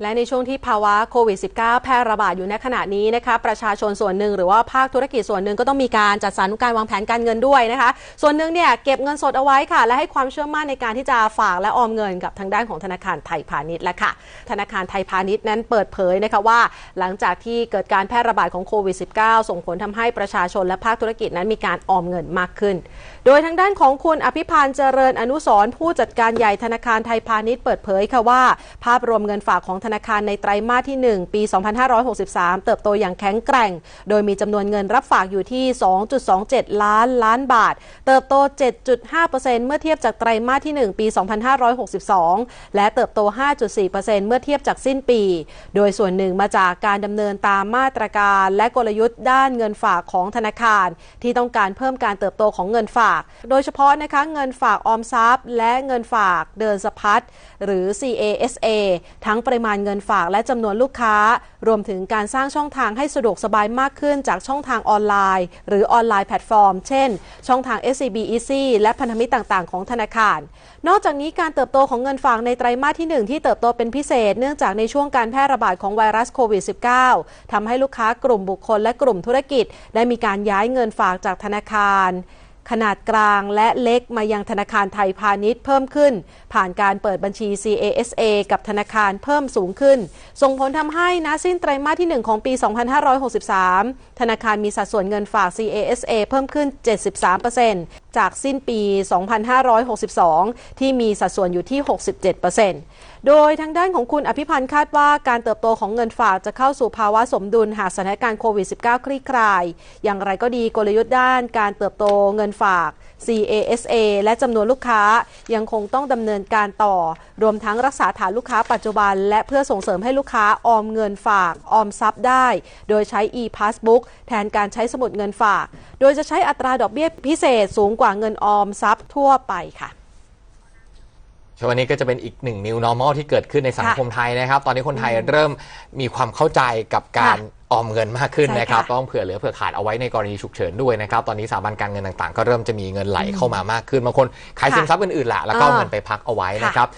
และในช่วงที่ภาวะโควิด -19 แพร่ระบาดอยู่ในขณะนี้นะคะ ประชาชนส่วนหนึ่งหรือว่าภาคธุรกิจส่วนหนึ่งก็ต้องมีการจัดสรรการวางแผนการเงินด้วยนะคะ ส่วนหนึ่งเนี่ยเก็บเงินสดเอาไว้ค่ะ และให้ความเชื่อมั่นในการที่จะฝากและออมเงินกับทางด้านของธนาคารไทยพาณิชย์และค่ะ ธนาคารไทยพาณิชย์นั้นเปิดเผยนะคะว่า หลังจากที่เกิดการแพร่ระบาดของโควิด -19 ส่งผลทำให้ประชาชนและภาคธุรกิจนั้นมีการออมเงินมากขึ้น โดยทางด้านของคุณอภิพันธ์เจริญอนุสรผู้จัดการใหญ่ธนาคารไทยพาณิชย์เปิดเผยค่ะว่า ภาพรวมเงินฝากของธนาคารในไตรมาสที่ 1 ปี 2563 เติบโตอย่างแข็งแกร่ง โดยมีจำนวนเงินรับฝากอยู่ที่ 2.27 ล้านล้านบาท เติบโต 7.5%เมื่อเทียบจากไตรมาสที่ 1 ปี 2562 และเติบโต 5.4%เมื่อเทียบจากสิ้นปี โดยส่วนหนึ่งมาจากการดำเนินตามมาตรการและกลยุทธ์ด้านเงินฝากของธนาคาร ที่ต้องการเพิ่มการเติบโตของเงินฝาก โดยเฉพาะนะคะเงินฝากออมทรัพย์ และเงินฝากเดินสะพัดหรือ CASA ทั้งปริมาณเงินฝากและจำนวนลูกค้า รวมถึงการสร้างช่องทางให้สะดวกสบายมากขึ้นจากช่องทางออนไลน์ หรือออนไลน์แพลตฟอร์ม เช่น ช่องทาง SCB Easy และพันธมิตรต่างๆ ของธนาคาร นอกจากนี้การเติบโตของเงินฝากในไตรมาสที่ 1 ที่เติบโตเป็นพิเศษ เนื่องจากในช่วงการแพร่ระบาดของไวรัสโควิด -19 ทำให้ลูกค้ากลุ่มบุคคลและกลุ่มธุรกิจ ได้มีการย้ายเงินฝากจากธนาคาร ขนาดกลางและเล็กมายังธนาคารไทยพาณิชย์เพิ่มขึ้น ผ่านการเปิดบัญชี CASA กับธนาคารเพิ่มสูงขึ้น ส่งผลทำให้นะสิ้นไตรมาสที่ 1 ของปี 2563 ธนาคารมีสัดส่วนเงินฝาก CASA เพิ่มขึ้น 73% จากสิ้นปี 2562 ที่มีสัดส่วนอยู่ที่ 67%โดยทางด้านของคุณอภิพันธ์คาดว่าการเติบโตของเงินฝากจะเข้าสู่ภาวะสมดุลหากสถานการณ์โควิด -19 คลี่คลาย อย่างไรก็ดีกลยุทธ์ด้านการเติบโตเงินฝาก CASA และจำนวนลูกค้ายังคงต้องดำเนินการต่อ รวมทั้งรักษาฐานลูกค้าปัจจุบัน และเพื่อส่งเสริมให้ลูกค้าออมเงินฝาก ออมทรัพย์ได้ โดยใช้ e-passbook แทนการใช้สมุดเงินฝาก โดยจะใช้อัตราดอกเบี้ยพิเศษสูงกว่าเงินออมทรัพย์ทั่วไปค่ะช่วงนี้ก็จะเป็นอีกหนึ่ง new normal ที่เกิดขึ้นในสังคมไทยนะครับ ตอนนี้คนไทยเริ่มมีความเข้าใจกับการค่ะออมเงินมากขึ้นใช่นะครับค่ะต้องเผื่อเหลือเผื่อขาดเอาไว้ในกรณีฉุกเฉินด้วยนะครับ ตอนนี้สถาบันการเงินต่างๆ ก็เริ่มจะมีเงินไหลเข้ามามากขึ้น บางคนขายสินทรัพย์อื่นๆแหละแล้วก็เอาอ่าเงินไปพักเอาไว้นะครับ